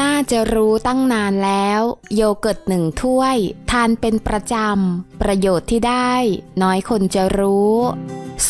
น่าจะรู้ตั้งนานแล้ว โยเกิร์ตหนึ่งถ้วย ทานเป็นประจำ ประโยชน์ที่ได้ น้อยคนจะรู้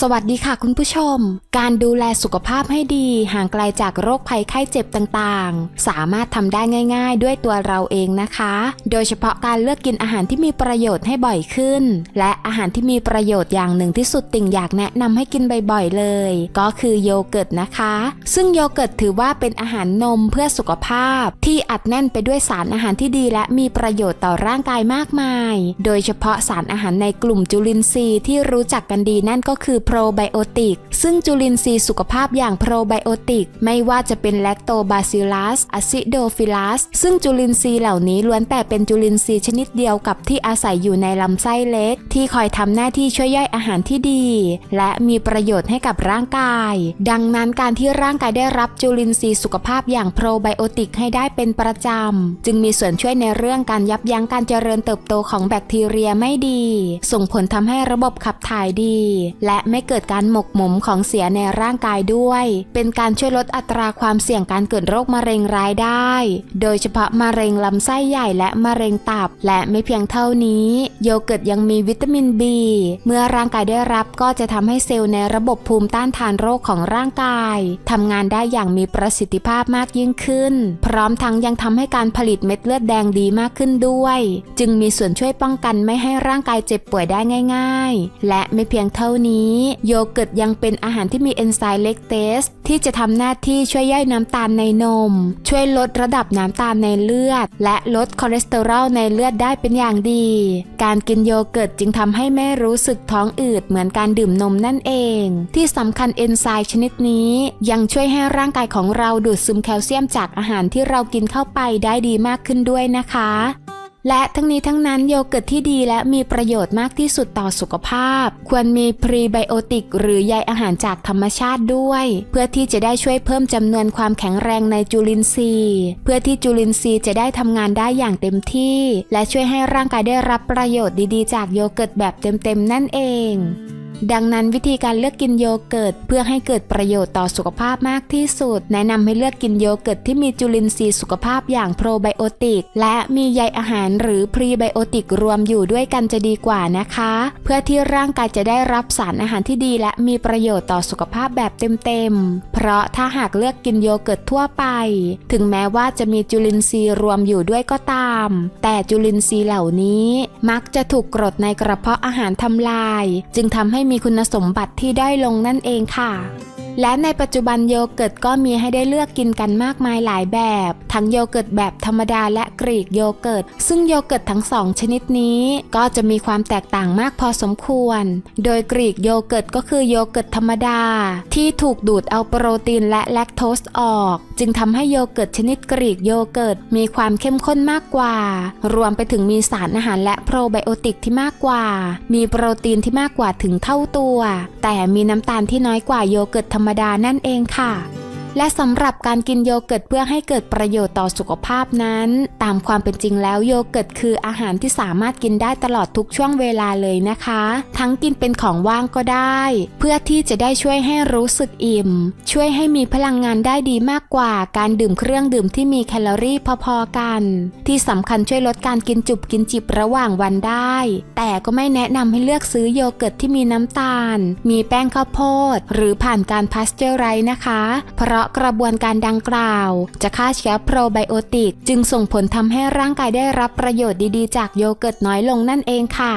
สวัสดีค่ะคุณผู้ชม การดูแลสุขภาพให้ดีห่างไกลจากโรคภัยไข้เจ็บต่างๆ สามารถทำได้ง่าย ๆ ด้วยตัวเราเองนะคะ โดยเฉพาะการเลือกกินอาหารที่มีประโยชน์ให้บ่อยขึ้น และอาหารที่มีประโยชน์อย่างหนึ่งที่สุดติ่งอยากแนะนำให้กินบ่อยๆเลย ก็คือโยเกิร์ตนะคะ ซึ่งโยเกิร์ตถือว่าเป็นอาหารนมเพื่อสุขภาพ ที่อัดแน่นไปด้วยสารอาหารที่ดี และมีประโยชน์ต่อร่างกายมากมาย โดยเฉพาะสารอาหารในกลุ่มจุลินทรีย์ที่รู้จักกันดีนั่นก็คือโปรไบโอติก ซึ่งจุลินทรีย์สุขภาพอย่างโปรไบโอติก ไม่ว่าจะเป็นแลคโตบาซิลัสอะซิโดฟิลัส ซึ่งจุลินทรีย์เหล่านี้ล้วนแต่เป็นจุลินทรีย์ชนิดเดียวกับที่อาศัยอยู่ในลำไส้เล็ก ที่คอยทำหน้าที่ช่วยย่อยอาหารที่ดี และมีประโยชน์ให้กับร่างกาย ดังนั้นการที่ร่างกายได้รับจุลินทรีย์สุขภาพอย่างโปรไบโอติกให้ได้เป็นประจำ จึงมีส่วนช่วยในเรื่องการยับยั้งการเจริญเติบโตของแบคทีเรียไม่ดี ส่งผลทำให้ระบบขับถ่ายดี และไม่เกิดการหมกหมมของเสียในร่างกายด้วย เป็นการช่วยลดอัตราความเสี่ยงการเกิดโรคมะเร็งร้ายได้ โดยเฉพาะมะเร็งลำไส้ใหญ่และมะเร็งตับ และไม่เพียงเท่านี้ โยเกิร์ตยังมีวิตามิน B เมื่อร่างกายได้รับก็จะทำให้เซลล์ในระบบภูมิต้านทานโรคของร่างกายทำงานได้อย่างมีประสิทธิภาพมากยิ่งขึ้น พร้อมทั้งยังทำให้การผลิตเม็ดเลือดแดงดีมากขึ้นด้วย จึงมีส่วนช่วยป้องกันไม่ให้ร่างกายเจ็บป่วยได้ง่าย ๆ และไม่เพียงเท่านี้โยเกิร์ตยังเป็นอาหารที่มีเอนไซม์เลคเตสที่จะทำหน้าที่ช่วยย่อยน้ำตาลในนม ช่วยลดระดับน้ำตาลในเลือด และลดคอเลสเตอรอลในเลือดได้เป็นอย่างดี การกินโยเกิร์ตจึงทำให้ไม่รู้สึกท้องอืดเหมือนการดื่มนมนั่นเอง ที่สำคัญเอนไซม์ชนิดนี้ยังช่วยให้ร่างกายของเราดูดซึมแคลเซียมจากอาหารที่เรากินเข้าไปได้ดีมากขึ้นด้วยนะคะ และทั้งนี้ทั้งนั้นโยเกิร์ตที่ดีและมีประโยชน์มากที่สุดต่อสุขภาพ ควรมีพรีไบโอติก หรือใยอาหารจากธรรมชาติด้วย เพื่อที่จะได้ช่วยเพิ่มจำนวนความแข็งแรงในจุลินทรีย์ เพื่อที่จุลินทรีย์จะได้ทำงานได้อย่างเต็มที่ และช่วยให้ร่างกายได้รับประโยชน์ดีๆ จากโยเกิร์ตแบบเต็มๆนั่นเอง ดังนั้นวิธีการเลือกกินโยเกิร์ตเพื่อให้เกิดประโยชน์ต่อสุขภาพมากที่สุด แนะนำให้เลือกกินโยเกิร์ตที่มีจุลินทรีย์สุขภาพอย่างโปรไบโอติก และมีใยอาหารหรือพรีไบโอติกรวมอยู่ด้วยกันจะดีกว่านะคะ เพื่อที่ร่างกายจะได้รับสารอาหารที่ดี และมีประโยชน์ต่อสุขภาพแบบเต็มๆ เพราะถ้าหากเลือกกินโยเกิร์ตทั่วไป ถึงแม้ว่าจะมีจุลินทรีย์รวมอยู่ด้วยก็ตาม แต่จุลินทรีย์เหล่านี้ มักจะถูกกรดในกระเพาะอาหารทำลาย จึงทำให้มีคุณสมบัติที่ด้อยลงนั่นเองค่ะ และในปัจจุบันโยเกิร์ตก็มีให้ได้เลือกกินกันมากมายหลายแบบ ทั้งโยเกิร์ตแบบธรรมดาและกรีกโยเกิร์ต ซึ่งโยเกิร์ตทั้งสองชนิดนี้ ก็จะมีความแตกต่างมากพอสมควร โดยกรีกโยเกิร์ตก็คือโยเกิร์ตธรรมดา ที่ถูกดูดเอาโปรตีนและแลคโตสออก จึงทำให้โยเกิร์ตชนิดกรีกโยเกิร์ตมีความเข้มข้นมากกว่า รวมไปถึงมีสารอาหารและโปรไบโอติกที่มากกว่า มีโปรตีนที่มากกว่าถึงเท่าตัว แต่มีน้ำตาลที่น้อยกว่าโยเกิร์ตธรรมดานั่นเองค่ะ และสำหรับการกินโยเกิร์ตเพื่อให้เกิดประโยชน์ต่อสุขภาพนั้น ตามความเป็นจริงแล้วโยเกิร์ตคืออาหารที่สามารถกินได้ตลอดทุกช่วงเวลาเลยนะคะ ทั้งกินเป็นของว่างก็ได้ เพื่อที่จะได้ช่วยให้รู้สึกอิ่ม ช่วยให้มีพลังงานได้ดีมากกว่า การดื่มเครื่องดื่มที่มีแคลอรี่พอๆกัน ที่สำคัญช่วยลดการกินจุบกินจิบระหว่างวันได้ แต่ก็ไม่แนะนำให้เลือกซื้อโยเกิร์ตที่มีน้ำตาล มีแป้งข้าวโพด หรือผ่านการพาสเจอร์ไรส์นะคะ เพราะะกระบวนการดังกล่าว จะฆ่าเชื้อโปรไบโอติก จึงส่งผลทำให้ร่างกายได้รับประโยชน์ดีๆ จากโยเกิร์ตน้อยลงนั่นเองค่ะ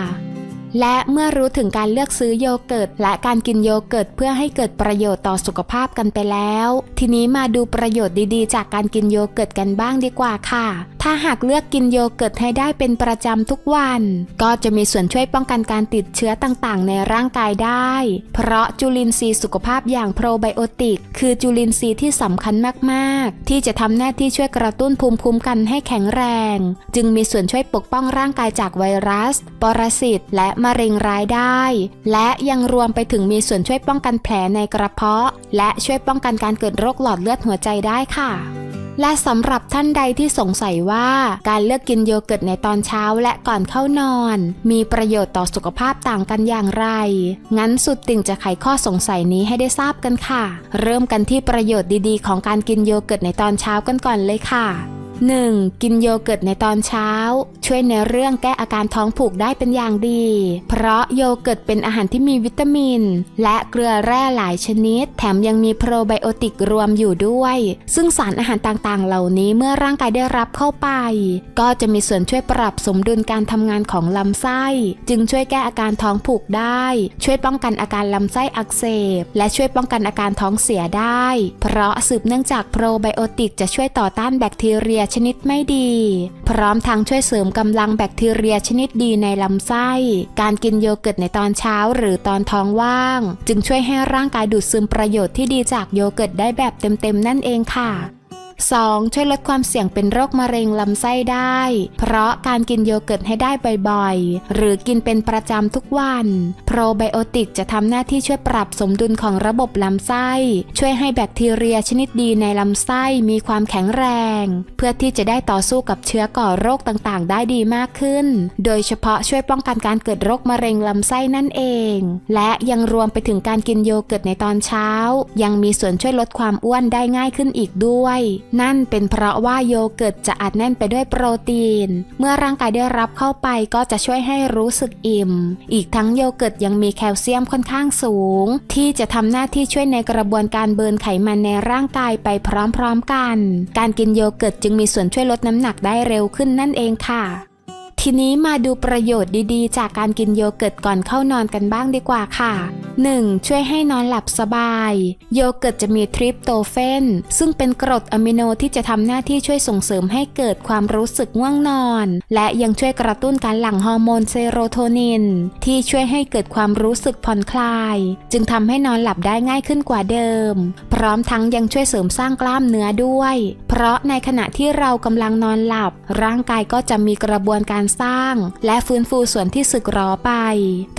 และเมื่อรู้ถึงการเลือกซื้อโยเกิร์ตและการกินโยเกิร์ตเพื่อให้เกิดประโยชน์ต่อสุขภาพกันไปแล้ว ทีนี้มาดูประโยชน์ดีๆ จากการกินโยเกิร์ตกันบ้างดีกว่าค่ะถ้าหากเลือกกินโยเกิร์ตให้ได้เป็นประจำทุกวัน ก็จะมีส่วนช่วยป้องกันการติดเชื้อต่างๆ ในร่างกายได้ เพราะจุลินทรีย์สุขภาพอย่างโปรไบโอติก คือจุลินทรีย์ที่สำคัญมากๆ ที่จะทำหน้าที่ช่วยกระตุ้นภูมิคุ้มกันให้แข็งแรง จึงมีส่วนช่วยปกป้องร่างกายจากไวรัส ปรสิต และมะเร็งร้ายได้ และยังรวมไปถึงมีส่วนช่วยป้องกันแผลในกระเพาะ และช่วยป้องกันการเกิดโรคหลอดเลือดหัวใจได้ค่ะ และสำหรับท่านใดที่สงสัยว่าการเลือกกินโยเกิร์ตในตอนเช้าและก่อนเข้านอน มีประโยชน์ต่อสุขภาพต่างกันอย่างไร งั้นสุดติ่งจะไขข้อสงสัยนี้ให้ได้ทราบกันค่ะ เริ่มกันที่ประโยชน์ดีๆ ของการกินโยเกิร์ตในตอนเช้ากันก่อนเลยค่ะ 1. กินโยเกิร์ตในตอนเช้า ช่วยในเรื่องแก้อาการท้องผูกได้เป็นอย่างดี เพราะโยเกิร์ตเป็นอาหารที่มีวิตามิน และเกลือแร่หลายชนิด แถมยังมีโปรไบโอติกรวมอยู่ด้วย ซึ่งสารอาหารต่างๆ เหล่านี้เมื่อร่างกายได้รับเข้าไป ก็จะมีส่วนช่วยปรับสมดุลการทำงานของลำไส้ จึงช่วยแก้อาการท้องผูกได้ ช่วยป้องกันอาการลำไส้อักเสบ และช่วยป้องกันอาการท้องเสียได้ เพราะสืบเนื่องจากโปรไบโอติกจะช่วยต่อต้านแบคทีเรียชนิดไม่ดี พร้อมทั้งช่วยเสริมกำลังแบคทีเรียชนิดดีในลำไส้ การกินโยเกิร์ตในตอนเช้าหรือตอนท้องว่าง จึงช่วยให้ร่างกายดูดซึมประโยชน์ที่ดีจากโยเกิร์ตได้แบบเต็มๆนั่นเองค่ะ 2. ช่วยลดความเสี่ยงเป็นโรคมะเร็งลำไส้ได้ เพราะการกินโยเกิร์ตให้ได้บ่อยๆ หรือกินเป็นประจำทุกวัน โปรไบโอติกจะทำหน้าที่ช่วยปรับสมดุลของระบบลำไส้ ช่วยให้แบคทีเรียชนิดดีในลำไส้มีความแข็งแรง เพื่อที่จะได้ต่อสู้กับเชื้อก่อโรคต่างๆ ได้ดีมากขึ้น โดยเฉพาะช่วยป้องกันการเกิดโรคมะเร็งลำไส้นั่นเอง และยังรวมไปถึงการกินโยเกิร์ตในตอนเช้า ยังมีส่วนช่วยลดความอ้วนได้ง่ายขึ้นอีกด้วยนั่นเป็นเพราะว่าโยเกิร์ตจะอัดแน่นไปด้วยโปรตีน เมื่อร่างกายได้รับเข้าไปก็จะช่วยให้รู้สึกอิ่ม อีกทั้งโยเกิร์ตยังมีแคลเซียมค่อนข้างสูง ที่จะทำหน้าที่ช่วยในกระบวนการเบิร์นไขมันในร่างกายไปพร้อมๆกัน การกินโยเกิร์ตจึงมีส่วนช่วยลดน้ำหนักได้เร็วขึ้นนั่นเองค่ะ ทีนี้มาดูประโยชน์ดีๆ จากการกินโยเกิร์ตก่อนเข้านอนกันบ้างดีกว่าค่ะ 1. ช่วยให้นอนหลับสบาย โยเกิร์ตจะมีทริปโตเฟนซึ่งเป็นกรดอะมิโนที่จะทำหน้าที่ช่วยส่งเสริมให้เกิดความรู้สึกง่วงนอน และยังช่วยกระตุ้นการหลั่งฮอร์โมนเซโรโทนิน ที่ช่วยให้เกิดความรู้สึกผ่อนคลาย จึงทำให้นอนหลับได้ง่ายขึ้นกว่าเดิม พร้อมทั้งยังช่วยเสริมสร้างกล้ามเนื้อด้วย เพราะในขณะที่เรากำลังนอนหลับ ร่างกายก็จะมีกระบวนการสร้าง และฟื้นฟูส่วนที่สึกหรอไป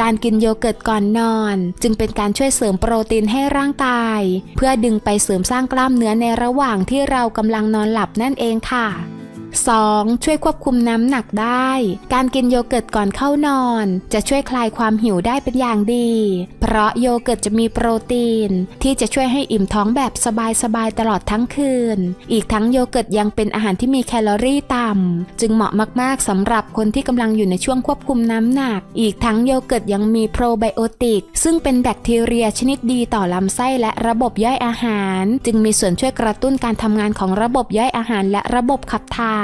การกินโยเกิร์ตก่อนนอน จึงเป็นการช่วยเสริมโปรตีนให้ร่างกาย เพื่อดึงไปเสริมสร้างกล้ามเนื้อในระหว่างที่เรากำลังนอนหลับนั่นเองค่ะ 2. ช่วยควบคุมน้ำหนักได้ การกินโยเกิร์ตก่อนเข้านอน จะช่วยคลายความหิวได้เป็นอย่างดี เพราะโยเกิร์ตจะมีโปรตีน ที่จะช่วยให้อิ่มท้องแบบสบายๆตลอดทั้งคืน อีกทั้งโยเกิร์ตยังเป็นอาหารที่มีแคลอรี่ต่ำ จึงเหมาะมากๆสำหรับคนที่กำลังอยู่ในช่วงควบคุมน้ำหนัก อีกทั้งโยเกิร์ตยังมีโปรไบโอติก ซึ่งเป็นแบคทีเรียชนิดดีต่อลำไส้และระบบย่อยอาหาร จึงมีส่วนช่วยกระตุ้นการทำงานของระบบย่อยอาหารและระบบขับถ่าย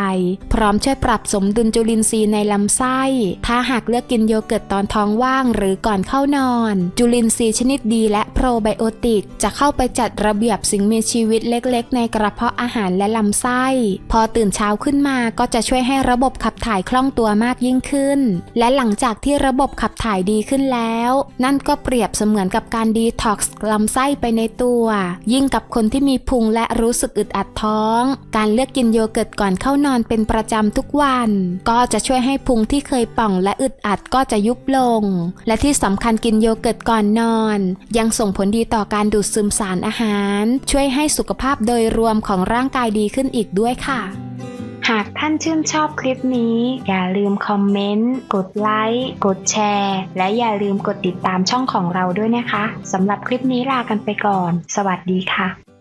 พร้อมช่วยปรับสมดุลจุลินทรีย์ในลำไส้ ถ้าหากเลือกกินโยเกิร์ตตอนท้องว่างหรือก่อนเข้านอน จุลินทรีย์ชนิดดีและโปรไบโอติกจะเข้าไปจัดระเบียบสิ่งมีชีวิตเล็กๆ ในกระเพาะอาหารและลำไส้ พอตื่นเช้าขึ้นมาก็จะช่วยให้ระบบขับถ่ายคล่องตัวมากยิ่งขึ้น และหลังจากที่ระบบขับถ่ายดีขึ้นแล้ว นั่นก็เปรียบเสมือนกับการดีท็อกซ์ลำไส้ไปในตัว ยิ่งกับคนที่มีพุงและรู้สึกอึดอัดท้อง การเลือกกินโยเกิร์ตก่อนเข้านนอนเป็นประจำทุกวัน ก็จะช่วยให้พุงที่เคยป่องและอึดอัดก็จะยุบลง และที่สำคัญกินโยเกิร์ตก่อนนอน ยังส่งผลดีต่อการดูดซึมสารอาหาร ช่วยให้สุขภาพโดยรวมของร่างกายดีขึ้นอีกด้วยค่ะหากท่านชื่นชอบคลิปนี้ อย่าลืมคอมเมนต์ กดไลค์ กดแชร์ และอย่าลืมกดติดตามช่องของเราด้วยนะคะ สำหรับคลิปนี้ลากันไปก่อน สวัสดีค่ะ